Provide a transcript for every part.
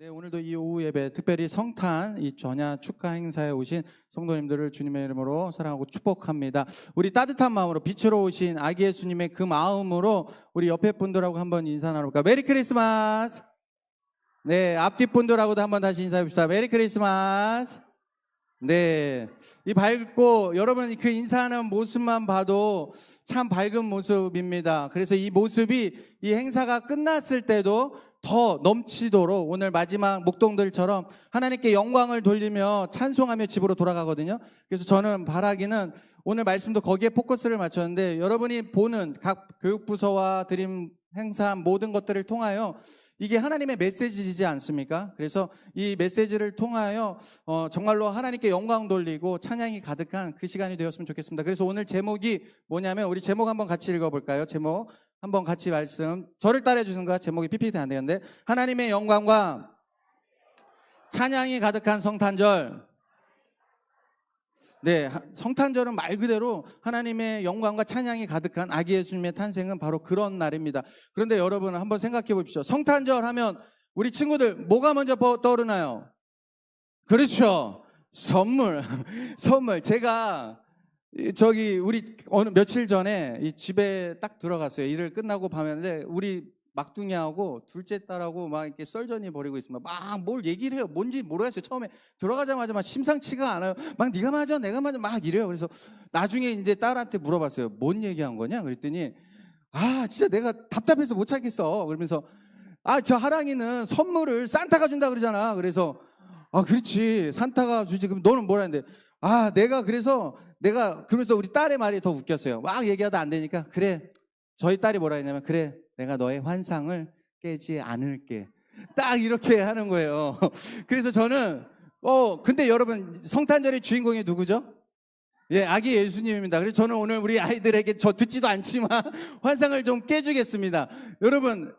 네, 오늘도 이 오후 예배, 특별히 성탄 이 전야 축하 행사에 오신 성도님들을 주님의 이름으로 사랑하고 축복합니다. 우리 따뜻한 마음으로 빛으로 오신 아기 예수님의 그 마음으로 우리 옆에 분들하고 한번 인사 나눌까? 메리 크리스마스. 네, 앞뒤 분들하고도 한번 다시 인사해 봅시다. 메리 크리스마스. 네, 이 밝고 여러분 그 인사하는 모습만 봐도 참 밝은 모습입니다. 그래서 이 모습이 이 행사가 끝났을 때도 더 넘치도록 오늘 마지막 목동들처럼 하나님께 영광을 돌리며 찬송하며 집으로 돌아가거든요. 그래서 저는 바라기는 오늘 말씀도 거기에 포커스를 맞췄는데 여러분이 보는 각 교육부서와 드림 행사 모든 것들을 통하여 이게 하나님의 메시지이지 않습니까? 그래서 이 메시지를 통하여 어, 정말로 하나님께 영광 돌리고 찬양이 가득한 그 시간이 되었으면 좋겠습니다. 그래서 오늘 제목이 뭐냐면 우리 제목 한번 같이 읽어볼까요? 제목 한번 같이 말씀 저를 따라해 주는 거야 제목이 PPT 안 되는데 하나님의 영광과 찬양이 가득한 성탄절 네, 하- 성탄절은 말 그대로 하나님의 영광과 찬양이 가득한 아기 예수님의 탄생은 바로 그런 날입니다. 그런데 여러분 한번 생각해 보십시오. 성탄절 하면 우리 친구들 뭐가 먼저 버- 떠오르나요? 그렇죠. 선물. 선물. 제가 이 저기 우리 어느 며칠 전에 이 집에 딱 들어갔어요. 일을 끝나고 밤에 우리 막둥이하고 둘째 딸하고 막 이렇게 썰전이 벌이고 있습니다. 막 뭘 얘기를 해요. 뭔지 모르겠어요. 처음에 들어가자마자 막 심상치가 않아요. 막 네가 맞아, 내가 맞아, 막 이래요. 그래서 나중에 이제 딸한테 물어봤어요. 뭔 얘기한 거냐? 그랬더니 아 진짜 내가 답답해서 못 찾겠어. 그러면서 아 저 하랑이는 선물을 산타가 준다 그러잖아. 그래서 아 그렇지 산타가 주지. 그럼 너는 뭐라 했는데 아 내가 그래서 내가 그러면서 우리 딸의 말이 더 웃겼어요. 막 얘기하다 안 되니까 그래 저희 딸이 뭐라 했냐면 그래 내가 너의 환상을 깨지 않을게. 딱 이렇게 하는 거예요. 그래서 저는 어 근데 여러분 성탄절의 주인공이 누구죠? 예, 아기 예수님입니다. 그래서 저는 오늘 우리 아이들에게 저 듣지도 않지만 환상을 좀 깨주겠습니다. 여러분,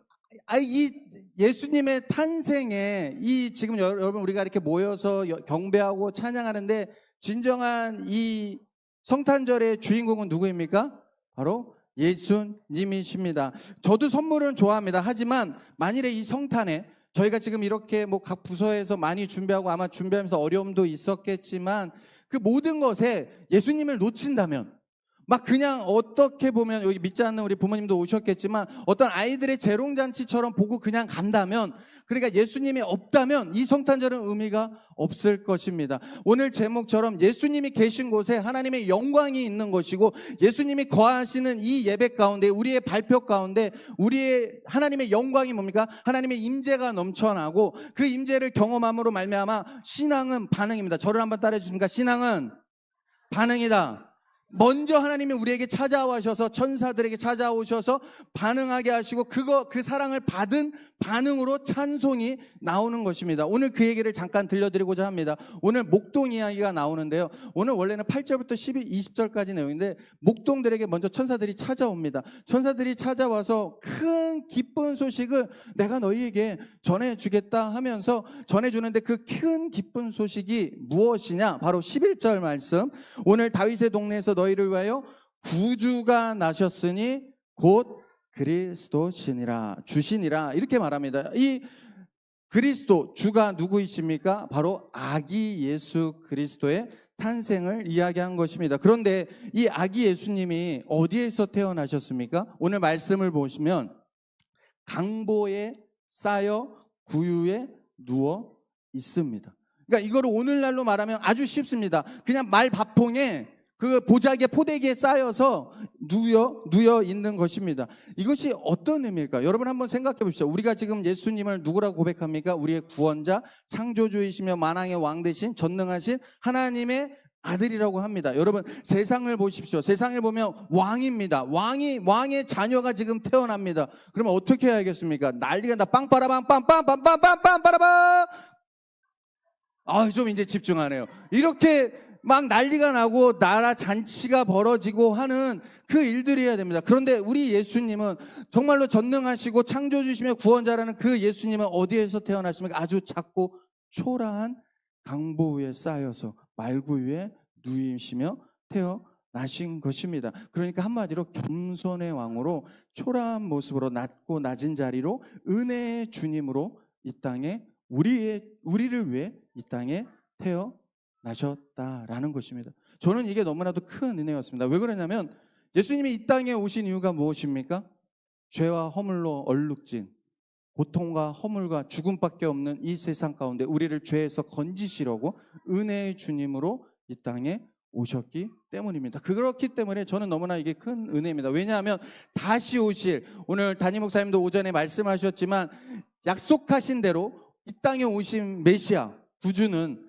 아, 이 예수님의 탄생에 이 지금 여- 여러분 우리가 이렇게 모여서 여- 경배하고 찬양하는데 진정한 이 성탄절의 주인공은 누구입니까? 바로 예수님이십니다. 저도 선물은 좋아합니다. 하지만 만일에 이 성탄에 저희가 지금 이렇게 뭐 각 부서에서 많이 준비하고 아마 준비하면서 어려움도 있었겠지만 그 모든 것에 예수님을 놓친다면 막 그냥 어떻게 보면 여기 믿지 않는 우리 부모님도 오셨겠지만 어떤 아이들의 재롱잔치처럼 보고 그냥 간다면 그러니까 예수님이 없다면 이 성탄절은 의미가 없을 것입니다. 오늘 제목처럼 예수님이 계신 곳에 하나님의 영광이 있는 것이고 예수님이 거하시는 이 예배 가운데 우리의 발표 가운데 우리의 하나님의 영광이 뭡니까? 하나님의 임재가 넘쳐나고 그 임재를 경험함으로 말미암아 신앙은 반응입니다. 저를 한번 따라해 주십니까? 신앙은 반응이다. 먼저 하나님이 우리에게 찾아와셔서 천사들에게 찾아오셔서 반응하게 하시고 그거 그 사랑을 받은 반응으로 찬송이 나오는 것입니다. 오늘 그 얘기를 잠깐 들려드리고자 합니다. 오늘 목동 이야기가 나오는데요. 오늘 원래는 8절부터 12, 20절까지 내용인데 목동들에게 먼저 천사들이 찾아옵니다. 천사들이 찾아와서 큰 기쁜 소식을 내가 너희에게 전해주겠다 하면서 전해주는데 그 큰 기쁜 소식이 무엇이냐? 바로 11절 말씀. 오늘 다윗의 동네에서 너희를 위하여 구주가 나셨으니 곧 그리스도신이라 주신이라 이렇게 말합니다. 이 그리스도 주가 누구이십니까? 바로 아기 예수 그리스도의 탄생을 이야기한 것입니다. 그런데 이 아기 예수님이 어디에서 태어나셨습니까? 오늘 말씀을 보시면 강보에 쌓여 구유에 누워 있습니다. 그러니까 이거를 오늘날로 말하면 아주 쉽습니다. 그냥 말 밥통에 그 보자기에 포대기에 쌓여서 누여 누여 있는 것입니다. 이것이 어떤 의미일까? 여러분 한번 생각해 보십시오. 우리가 지금 예수님을 누구라고 고백합니까? 우리의 구원자, 창조주이시며 만왕의 왕 대신 전능하신 하나님의 아들이라고 합니다. 여러분 세상을 보십시오. 세상을 보면 왕입니다. 왕이 왕의 자녀가 지금 태어납니다. 그러면 어떻게 해야겠습니까? 난리가 나 빵빠라빵 빵빵빵빵빵빵 빠라빵. 아, 좀 이제 집중하네요. 이렇게 막 난리가 나고 나라 잔치가 벌어지고 하는 그 일들이 해야 됩니다. 그런데 우리 예수님은 정말로 전능하시고 창조주시며 구원자라는 그 예수님은 어디에서 태어나십니까? 아주 작고 초라한 강보 위에 쌓여서 말구 위에 누이시며 태어나신 것입니다. 그러니까 한마디로 겸손의 왕으로 초라한 모습으로 낮고 낮은 자리로 은혜의 주님으로 이 땅에 우리의 우리를 위해 이 땅에 태어 나셨다라는 것입니다. 저는 이게 너무나도 큰 은혜였습니다. 왜 그러냐면 예수님이 이 땅에 오신 이유가 무엇입니까? 죄와 허물로 얼룩진 고통과 허물과 죽음밖에 없는 이 세상 가운데 우리를 죄에서 건지시려고 은혜의 주님으로 이 땅에 오셨기 때문입니다. 그렇기 때문에 저는 너무나 이게 큰 은혜입니다. 왜냐하면 다시 오실 오늘 담임 목사님도 오전에 말씀하셨지만 약속하신 대로 이 땅에 오신 메시아 구주는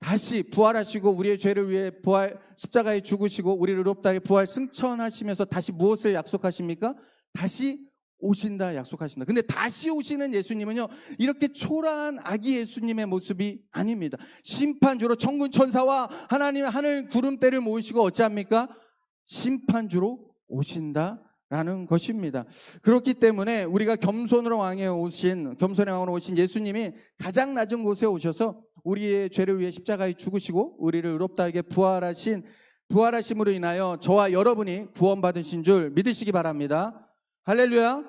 다시 부활하시고 우리의 죄를 위해 부활 십자가에 죽으시고 우리를 의롭다하게 부활 승천하시면서 다시 무엇을 약속하십니까? 다시 오신다 약속하십니다. 근데 다시 오시는 예수님은요, 이렇게 초라한 아기 예수님의 모습이 아닙니다. 심판주로 천군 천사와 하나님 하늘 구름대를 모으시고 어찌합니까? 심판주로 오신다 라는 것입니다. 그렇기 때문에 우리가 겸손으로 왕에 오신, 겸손의 왕으로 오신 예수님이 가장 낮은 곳에 오셔서 우리의 죄를 위해 십자가에 죽으시고 우리를 의롭다하게 부활하신 부활하심으로 인하여 저와 여러분이 구원받으신 줄 믿으시기 바랍니다. 할렐루야.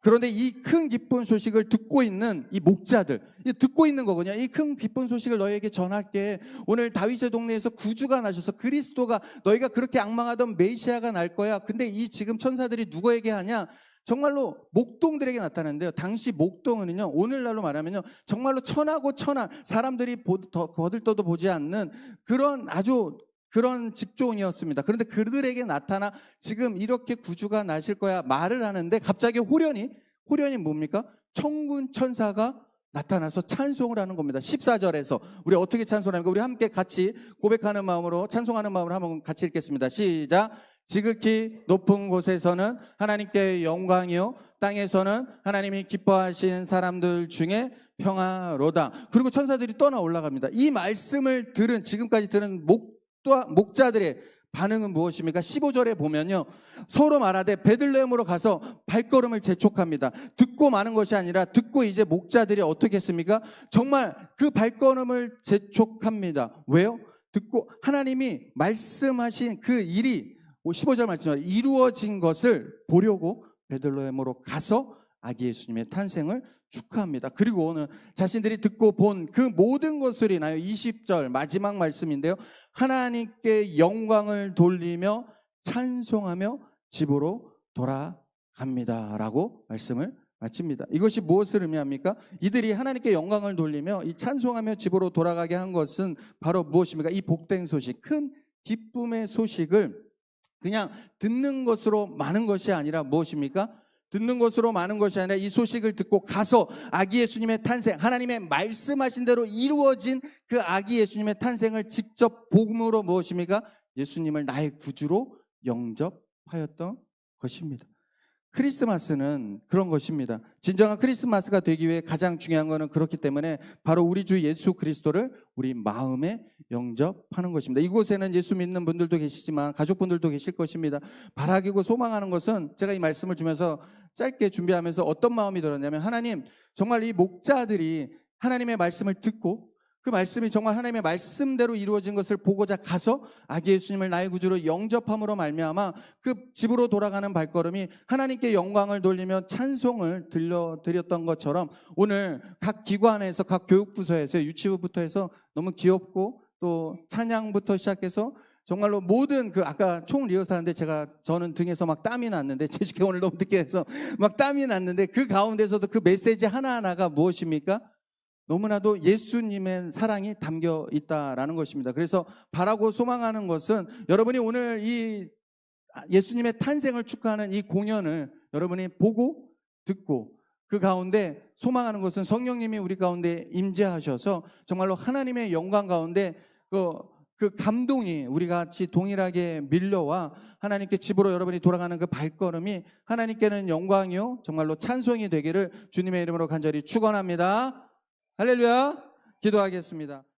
그런데 이 큰 기쁜 소식을 듣고 있는 이 목자들, 이 듣고 있는 거거든요. 이 큰 기쁜 소식을 너희에게 전할게. 오늘 다윗의 동네에서 구주가 나셔서 그리스도가 너희가 그렇게 악망하던 메시아가 날 거야. 근데 이 지금 천사들이 누구에게 하냐? 정말로 목동들에게 나타나는데요. 당시 목동은요, 오늘날로 말하면요, 정말로 천하고 천하, 사람들이 보, 더, 거들떠도 보지 않는 그런 아주 그런 직종이었습니다. 그런데 그들에게 나타나 지금 이렇게 구주가 나실 거야 말을 하는데 갑자기 호련이 호련이 뭡니까? 천군 천사가 나타나서 찬송을 하는 겁니다. 14절에서 우리 어떻게 찬송합니까? 우리 함께 같이 고백하는 마음으로 찬송하는 마음으로 한번 같이 읽겠습니다. 시작. 지극히 높은 곳에서는 하나님께 영광이요 땅에서는 하나님이 기뻐하신 사람들 중에 평화로다. 그리고 천사들이 떠나 올라갑니다. 이 말씀을 들은 지금까지 들은 목 또한 목자들의 반응은 무엇입니까? 15절에 보면요. 서로 말하되 베들레헴으로 가서 발걸음을 재촉합니다. 듣고 마는 것이 아니라 듣고 이제 목자들이 어떻게 했습니까? 정말 그 발걸음을 재촉합니다. 왜요? 듣고 하나님이 말씀하신 그 일이 15절 말씀을 이루어진 것을 보려고 베들레헴으로 가서 아기 예수님의 탄생을 축하합니다. 그리고 오늘 자신들이 듣고 본 그 모든 것을 인하여 20절 마지막 말씀인데요. 하나님께 영광을 돌리며 찬송하며 집으로 돌아갑니다. 라고 말씀을 마칩니다. 이것이 무엇을 의미합니까? 이들이 하나님께 영광을 돌리며 이 찬송하며 집으로 돌아가게 한 것은 바로 무엇입니까? 이 복된 소식, 큰 기쁨의 소식을 그냥 듣는 것으로 많은 것이 아니라 무엇입니까? 듣는 것으로 많은 것이 아니라 이 소식을 듣고 가서 아기 예수님의 탄생, 하나님의 말씀하신 대로 이루어진 그 아기 예수님의 탄생을 직접 복음으로 무엇입니까? 예수님을 나의 구주로 영접하였던 것입니다. 크리스마스는 그런 것입니다. 진정한 크리스마스가 되기 위해 가장 중요한 것은 그렇기 때문에 바로 우리 주 예수 그리스도를 우리 마음에 영접하는 것입니다. 이곳에는 예수 믿는 분들도 계시지만 가족분들도 계실 것입니다. 바라기고 소망하는 것은 제가 이 말씀을 주면서 짧게 준비하면서 어떤 마음이 들었냐면 하나님 정말 이 목자들이 하나님의 말씀을 듣고 그 말씀이 정말 하나님의 말씀대로 이루어진 것을 보고자 가서 아기 예수님을 나의 구주로 영접함으로 말미암아 그 집으로 돌아가는 발걸음이 하나님께 영광을 돌리며 찬송을 들려드렸던 것처럼 오늘 각 기관에서 각 교육부서에서 유치부부터 해서 너무 귀엽고 또 찬양부터 시작해서 정말로 모든 그 아까 총 리허설하는데 제가 저는 등에서 막 땀이 났는데 제주께 오늘 너무 늦게 해서 막 땀이 났는데 그 가운데서도 그 메시지 하나하나가 무엇입니까? 너무나도 예수님의 사랑이 담겨 있다라는 것입니다. 그래서 바라고 소망하는 것은 여러분이 오늘 이 예수님의 탄생을 축하하는 이 공연을 여러분이 보고 듣고 그 가운데 소망하는 것은 성령님이 우리 가운데 임재하셔서 정말로 하나님의 영광 가운데 그, 그 감동이 우리 같이 동일하게 밀려와 하나님께 집으로 여러분이 돌아가는 그 발걸음이 하나님께는 영광이요 정말로 찬송이 되기를 주님의 이름으로 간절히 축원합니다. 할렐루야. 기도하겠습니다.